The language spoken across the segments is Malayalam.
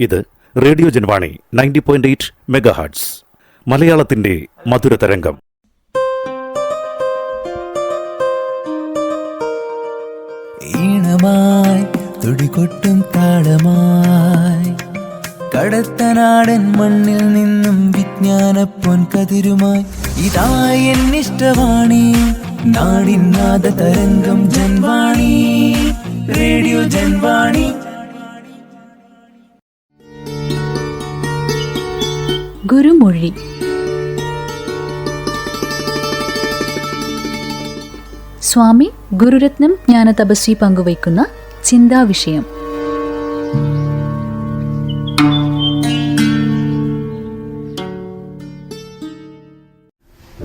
ഇത് radio Janvani ninety point eight megahertz മലയാളത്തിന്റെ മധുര തരംഗം. ഈണമായി തുടികൊട്ടും താളമായി കടത്തനാടൻ മണ്ണിൽ നിന്നും വിജ്ഞാന പൊൻകതിരുമായി ഇതായി എന്നിഷ്ടവാണി നാടിൻ നാദ തരംഗം ജൻവാണി റേഡിയോ ജൻവാണി. ഗുരുമൊഴി. സ്വാമി ഗുരുരത്നം ജ്ഞാന തപസ്വി പങ്കുവയ്ക്കുന്ന ചിന്താവിഷയം.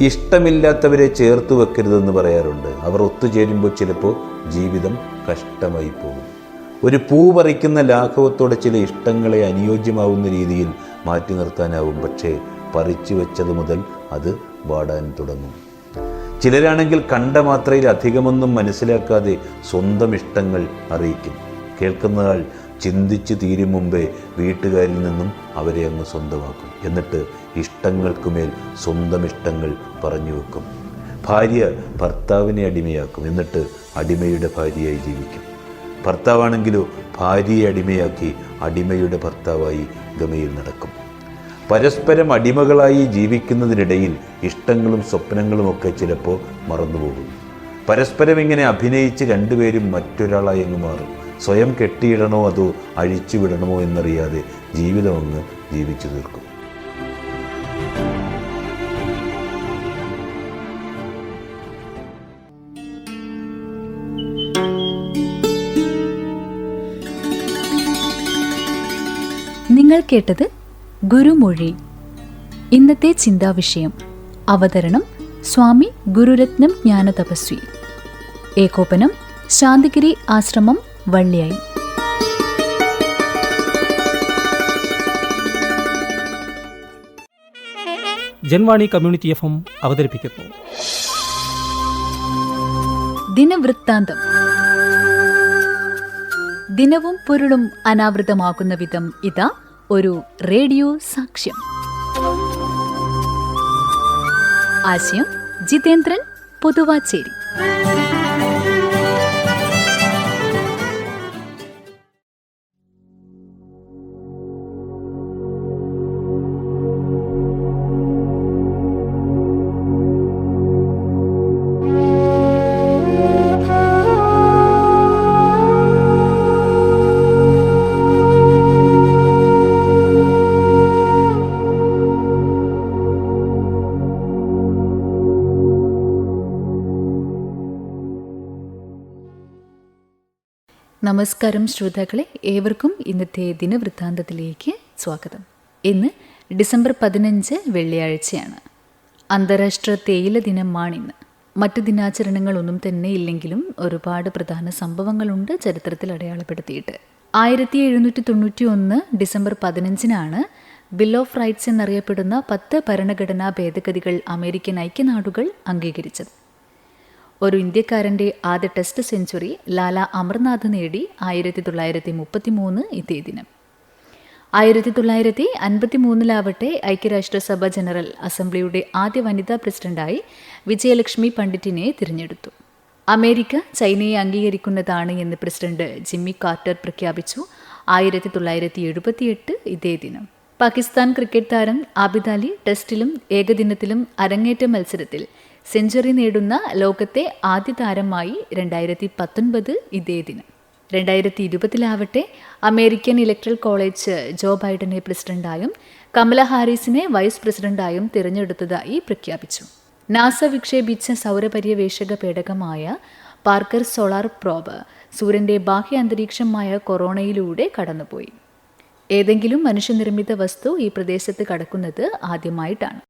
ഇഷ്ടമില്ലാത്തവരെ ചേർത്ത് വെക്കരുതെന്ന് പറയാറുണ്ട്. അവർ ഒത്തുചേരുമ്പോൾ ചിലപ്പോൾ ജീവിതം കഷ്ടമായി പോകും ഒരു പൂ പറിക്കുന്ന ലാഘവത്തോടെ ചില ഇഷ്ടങ്ങളെ അനുയോജ്യമാവുന്ന രീതിയിൽ മാറ്റി നിർത്താനാവും. പക്ഷേ പറിച്ചു വെച്ചത് മുതൽ അത് വാടാൻ തുടങ്ങും. ചിലരാണെങ്കിൽ കണ്ട മാത്രയിൽ അധികമൊന്നും മനസ്സിലാക്കാതെ സ്വന്തം ഇഷ്ടങ്ങൾ അറിയിക്കും. കേൾക്കുന്നയാൾ ചിന്തിച്ച് തീരും മുമ്പേ വീട്ടുകാരിൽ നിന്നും അവരെ അങ്ങ് സ്വന്തമാക്കും. എന്നിട്ട് ഇഷ്ടങ്ങൾക്കുമേൽ സ്വന്തം ഇഷ്ടങ്ങൾ പറഞ്ഞു വെക്കും. ഭാര്യ ഭർത്താവിനെ അടിമയാക്കും. എന്നിട്ട് അടിമയുടെ ഭാര്യയായി ജീവിക്കും. ഭർത്താവാണെങ്കിലോ ഭാര്യയെ അടിമയാക്കി അടിമയുടെ ഭർത്താവായി ഗമയിൽ നടക്കും. പരസ്പരം അടിമകളായി ജീവിക്കുന്നതിനിടയിൽ ഇഷ്ടങ്ങളും സ്വപ്നങ്ങളും ഒക്കെ ചിലപ്പോൾ മറന്നുപോകും. പരസ്പരം ഇങ്ങനെ അഭിനയിച്ച് രണ്ടുപേരും മറ്റൊരാളായി അങ്ങ് മാറും. സ്വയം കെട്ടിയിടണോ അതോ അഴിച്ചു വിടണമോ എന്നറിയാതെ ജീവിതം ജീവിച്ചു തീർക്കും. നിങ്ങൾ കേട്ടത് ഗുരുമൊഴി. ഇന്നത്തെ ചിന്താവിഷയം. അവതരണം സ്വാമി ഗുരുരത്നം ജ്ഞാനതപസ്വി. ഏകോപനം ശാന്തിഗിരി ആശ്രമം വള്ളിയായി. ജൻവാണി കമ്മ്യൂണിറ്റി എഫ് എം അവതരിപ്പിക്കുന്നു. ദിനവൃത്താന്തം. ദിനവും പൊരുളും അനാവൃതമാകുന്ന വിധം ഇതാ ഒരു റേഡിയോ സാക്ഷ്യം. ആശയം ജിതേന്ദ്രൻ പൊതുവാച്ചേരി. നമസ്കാരം ശ്രോതാക്കളെ ഏവർക്കും ഇന്നത്തെ ദിനവൃത്താന്തത്തിലേക്ക് സ്വാഗതം. ഇന്ന് ഡിസംബർ പതിനഞ്ച് വെള്ളിയാഴ്ചയാണ്. അന്താരാഷ്ട്ര തേയില ദിനമാണിന്ന്. മറ്റ് ദിനാചരണങ്ങളൊന്നും തന്നെ ഇല്ലെങ്കിലും ഒരുപാട് പ്രധാന സംഭവങ്ങളുണ്ട് ചരിത്രത്തിൽ അടയാളപ്പെടുത്തിയിട്ട്. ആയിരത്തി എഴുന്നൂറ്റി തൊണ്ണൂറ്റി ഒന്ന് ഡിസംബർ പതിനഞ്ചിനാണ് ബിൽ ഓഫ് റൈറ്റ്സ് എന്നറിയപ്പെടുന്ന പത്ത് ഭരണഘടനാ ഭേദഗതികൾ അമേരിക്കൻ ഐക്യനാടുകൾ അംഗീകരിച്ചത്. ഒരു ഇന്ത്യക്കാരന്റെ ആദ്യ ടെസ്റ്റ് സെഞ്ചുറി ലാല അമർനാഥ് നേടി ആയിരത്തി തൊള്ളായിരത്തി മുപ്പത്തി മൂന്ന് ഇതേ ദിനം. ആയിരത്തി തൊള്ളായിരത്തി അൻപത്തി മൂന്നിലാവട്ടെ ഐക്യരാഷ്ട്രസഭ ജനറൽ അസംബ്ലിയുടെ ആദ്യ വനിതാ പ്രസിഡന്റായി വിജയലക്ഷ്മി പണ്ഡിറ്റിനെ തിരഞ്ഞെടുത്തു. അമേരിക്ക ചൈനയെ അംഗീകരിക്കുന്നതാണ് എന്ന് പ്രസിഡന്റ് ജിമ്മി കാർട്ടർ പ്രഖ്യാപിച്ചു ആയിരത്തി തൊള്ളായിരത്തി എഴുപത്തിയെട്ട് ഇതേ ദിനം. പാകിസ്ഥാൻ ക്രിക്കറ്റ് താരം ആബിദ് അലി ടെസ്റ്റിലും ഏകദിനത്തിലും അരങ്ങേറ്റ മത്സരത്തിൽ സെഞ്ചുറി നേടുന്ന ലോകത്തെ ആദ്യ താരമായി രണ്ടായിരത്തി പത്തൊൻപത് ഇതേ ദിനം. രണ്ടായിരത്തി ഇരുപതിലാവട്ടെ അമേരിക്കൻ ഇലക്ട്രൽ കോളേജ് ജോ ബൈഡനെ പ്രസിഡന്റായും കമല ഹാരിസിനെ വൈസ് പ്രസിഡന്റായും തിരഞ്ഞെടുത്തതായി പ്രഖ്യാപിച്ചു. നാസ വിക്ഷേപിച്ച സൗരപര്യവേഷക പേടകമായ പാർക്കർ സോളാർ പ്രോബ് സൂര്യന്റെ ബാഹ്യ അന്തരീക്ഷമായ കൊറോണയിലൂടെ കടന്നുപോയി. ഏതെങ്കിലും മനുഷ്യനിർമ്മിത വസ്തു ഈ പ്രദേശത്ത് കടക്കുന്നത് ആദ്യമായിട്ടാണ്.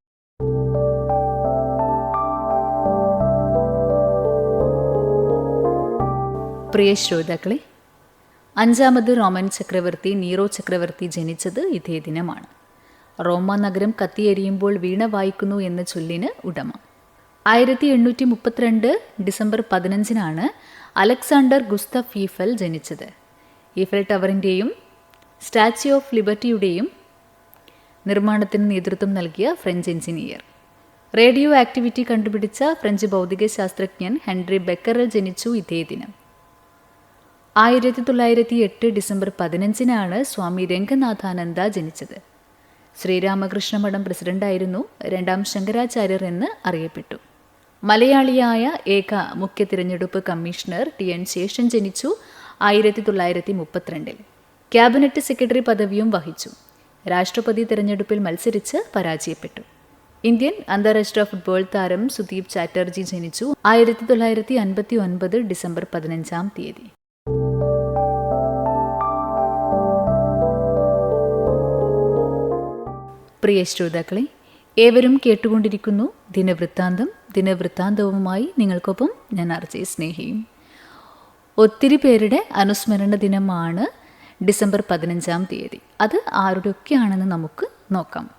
പ്രിയ ശ്രോതാക്കളെ അഞ്ചാമത് റോമൻ ചക്രവർത്തി നീറോ ചക്രവർത്തി ജനിച്ചത് ഇതേ ദിനമാണ്. റോമ നഗരം കത്തിയെരിയുമ്പോൾ വീണ വായിക്കുന്നു എന്ന ചൊല്ലിന് ഉടമ. ആയിരത്തി എണ്ണൂറ്റി മുപ്പത്തിരണ്ട് ഡിസംബർ പതിനഞ്ചിനാണ് അലക്സാണ്ടർ ഗുസ്തഫ് ഈഫൽ ജനിച്ചത്. ഈഫൽ ടവറിന്റെയും സ്റ്റാച്യു ഓഫ് ലിബർട്ടിയുടെയും നിർമ്മാണത്തിന് നേതൃത്വം നൽകിയ ഫ്രഞ്ച് എഞ്ചിനീയർ. റേഡിയോ ആക്ടിവിറ്റി കണ്ടുപിടിച്ച ഫ്രഞ്ച് ഭൗതിക ശാസ്ത്രജ്ഞൻ ഹെൻറി ബെക്കറിൽ ജനിച്ചു ഇതേ ദിനം. ആയിരത്തി തൊള്ളായിരത്തി എട്ട് ഡിസംബർ പതിനഞ്ചിനാണ് സ്വാമി രംഗനാഥാനന്ദ ജനിച്ചത്. ശ്രീരാമകൃഷ്ണ മഠം പ്രസിഡന്റായിരുന്നു രണ്ടാം ശങ്കരാചാര്യർ എന്ന് അറിയപ്പെട്ടു. മലയാളിയായ ഏക മുഖ്യ തിരഞ്ഞെടുപ്പ് കമ്മീഷണർ ടി എൻ ശേഷൻ ജനിച്ചു ആയിരത്തി തൊള്ളായിരത്തി മുപ്പത്തിരണ്ടിൽ ക്യാബിനറ്റ് സെക്രട്ടറി പദവിയും വഹിച്ചു. രാഷ്ട്രപതി തിരഞ്ഞെടുപ്പിൽ മത്സരിച്ച് പരാജയപ്പെട്ടു. ഇന്ത്യൻ അന്താരാഷ്ട്ര ഫുട്ബോൾ താരം സുദീപ് ചാറ്റർജി ജനിച്ചു ആയിരത്തി തൊള്ളായിരത്തി അൻപത്തി ഒൻപത് ഡിസംബർ പതിനഞ്ചാം തീയതി. പ്രിയ ശ്രോതാക്കളെ ഏവരും കേട്ടുകൊണ്ടിരിക്കുന്നു ദിനവൃത്താന്തം. ദിനവൃത്താന്തവുമായി നിങ്ങൾക്കൊപ്പം ഞാൻ അർജി സ്നേഹിയും. ഒത്തിരി പേരുടെ അനുസ്മരണ ദിനമാണ് ഡിസംബർ പതിനഞ്ചാം തീയതി. അത് ആരുടെയൊക്കെയാണെന്ന് നമുക്ക് നോക്കാം.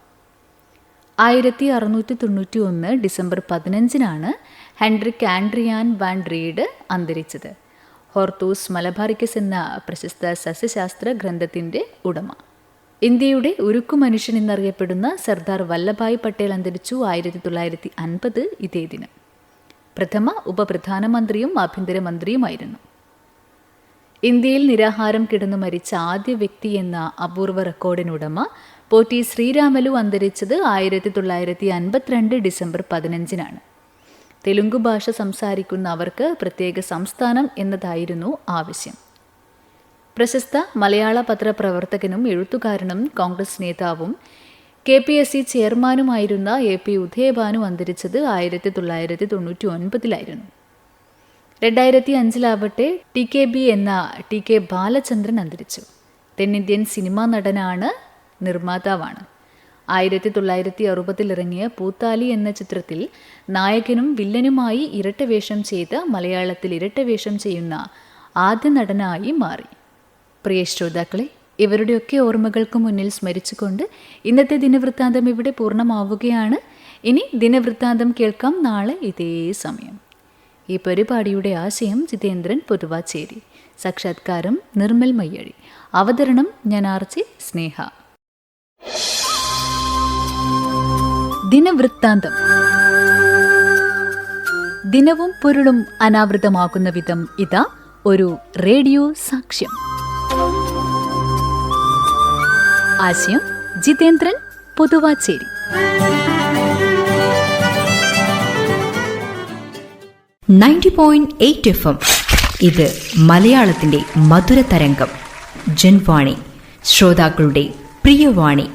ആയിരത്തി അറുന്നൂറ്റി തൊണ്ണൂറ്റി ഒന്ന് ഡിസംബർ പതിനഞ്ചിനാണ് ഹെൻറിക് ആൻഡ്രിയാൻ വാൻ റീഡ് അന്തരിച്ചത്. ഹോർത്തൂസ് മലബാറിക്കസ് എന്ന പ്രശസ്ത സസ്യശാസ്ത്ര ഗ്രന്ഥത്തിന്റെ ഉടമ. ഇന്ത്യയുടെ ഉരുക്കു മനുഷ്യൻ എന്നറിയപ്പെടുന്ന സർദാർ വല്ലഭായ് പട്ടേൽ അന്തരിച്ചു ആയിരത്തി തൊള്ളായിരത്തി അൻപത് ഇതേ ദിനം. പ്രഥമ ഉപപ്രധാനമന്ത്രിയും ആഭ്യന്തരമന്ത്രിയുമായിരുന്നു. ഇന്ത്യയിൽ നിരാഹാരം കിടന്നു മരിച്ച ആദ്യ വ്യക്തി എന്ന അപൂർവ റെക്കോർഡിനുടമ പോറ്റി ശ്രീരാമലു അന്തരിച്ചത് ആയിരത്തി തൊള്ളായിരത്തി അൻപത്തിരണ്ട് ഡിസംബർ പതിനഞ്ചിനാണ്. തെലുങ്ക് ഭാഷ സംസാരിക്കുന്ന അവർക്ക് പ്രത്യേക സംസ്ഥാനം എന്നതായിരുന്നു ആവശ്യം. പ്രശസ്ത മലയാള പത്രപ്രവർത്തകനും എഴുത്തുകാരനും കോൺഗ്രസ് നേതാവും കെ പി എസ് സി ചെയർമാനുമായിരുന്ന എ പി ഉദയഭാനു അന്തരിച്ചത് ആയിരത്തി തൊള്ളായിരത്തി തൊണ്ണൂറ്റി ഒൻപതിലായിരുന്നു രണ്ടായിരത്തി അഞ്ചിലാവട്ടെ ടി കെ ബി എന്ന ടി കെ ബാലചന്ദ്രൻ അന്തരിച്ചു. തെന്നിന്ത്യൻ സിനിമാ നടനാണ് നിർമ്മാതാവാണ്. ആയിരത്തി തൊള്ളായിരത്തി അറുപതിൽ ഇറങ്ങിയ പൂത്താലി എന്ന ചിത്രത്തിൽ നായകനും വില്ലനുമായി ഇരട്ടവേഷം ചെയ്ത് മലയാളത്തിൽ ഇരട്ടവേഷം ചെയ്യുന്ന ആദ്യ നടനായി മാറി. പ്രിയ ശ്രോതാക്കളെ ഇവരുടെയൊക്കെ ഓർമ്മകൾക്ക് മുന്നിൽ സ്മരിച്ചുകൊണ്ട് ഇന്നത്തെ ദിനവൃത്താന്തം ഇവിടെ പൂർണമാവുകയാണ്. ഇനി ദിനവൃത്താന്തം കേൾക്കാം നാളെ ഇതേ സമയം. ഈ പരിപാടിയുടെ ആശയം ജിതേന്ദ്രൻ പൊതുവാച്ചേരി. സാക്ഷാത്കാരം നിർമ്മൽ മയ്യഴി. അവതരണം ഞാൻ ആർച്ചി സ്നേഹ. ദിനവൃത്താന്തം. ദിനവും പൊരുളും അനാവൃതമാകുന്ന വിധം ഇതാ ഒരു റേഡിയോ സാക്ഷ്യം. ആശയം Jithendran Pothuvachery. Ninety point eight F M. ഇത് മലയാളത്തിന്റെ മധുര തരംഗം ജൻവാണി. ശ്രോതാക്കളുടെ പ്രിയവാണി.